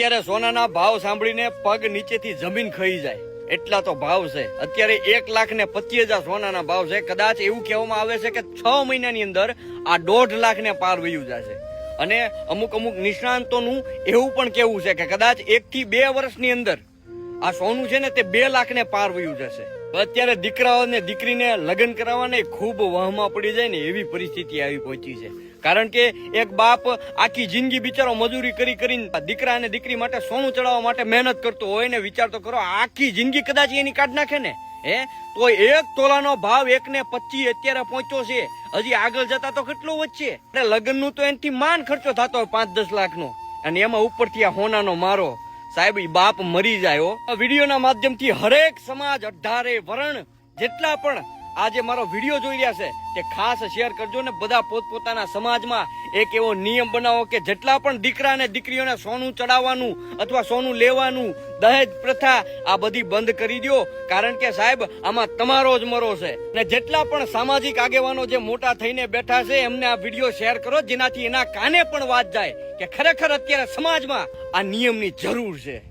અત્યારે સોનાના ભાવ સાંભળીને પગ નીચેથી જમીન ખઈ જાય. એટલા તો ભાવ છે. અત્યારે એક લાખ ને પચીસ હજાર સોનાના ભાવ છે. કદાચ એવું કહેવામાં આવે છે કે છ મહિનાની અંદર આ દોઢ લાખ ને પાર વયું જશે. અને અમુક અમુક નિષ્ણાંતોનું એવું પણ કહેવું છે કે કદાચ એક થી બે વર્ષની અંદર આ સોનું છે ને તે બે લાખ ને પાર વયું જશે. અત્યારે દીકરાઓને દીકરીને લગ્ન કરાવવાને ખૂબ વહમાં પડી જાય ને એવી પરિસ્થિતિ આવી પહોંચી છે. કારણ કે એક બાપ આખી જિંદગી બિચારો મજૂરી કરી કરીને દીકરા અને દીકરી માટે સોનું ચડાવવા માટે મહેનત કરતો હોય ને વિચાર તો કરો, આખી જિંદગી કદાચ એની કાઢ નાખે ને? હે? તો એક તોલાનો ભાવ એક ને પચીસ અત્યારે પહોંચ્યો છે. હજી આગળ જતા તો કેટલો વચ્ચે એટલે લગ્નનું તો એનાથી માન ખર્ચો થતો હોય પાંચ દસ લાખનો. અને એમાં ઉપરથી આ હોનાનો મારો. સાહેબ બાપ મરી જાય વિડીયોના માધ્યમથી હરેક સમાજ અઢારે વરણ જેટલા પણ આજે મારો વીડિયો જોઈ રહ્યા છે તે ખાસ શેર કરજો ને બધા પોતપોતાના સમાજમાં એક એવો નિયમ બનાવો કે જેટલા પણ દીકરા અને દીકરીઓને સોનું ચડાવવાનું અથવા સોનું લેવાનું દહેજ પ્રથા આ બધી બંધ કરી દો કારણ કે સાહેબ, આમાં તમારો જ મરો છે. ને જેટલા પણ સામાજિક આગેવાનો જે મોટા થઈને બેઠા છે, એમને આ વીડિયો શેર કરો, જેનાથી એના કાને પણ વાત જાય કે ખરેખર અત્યારે સમાજમાં આ નિયમની જરૂર છે.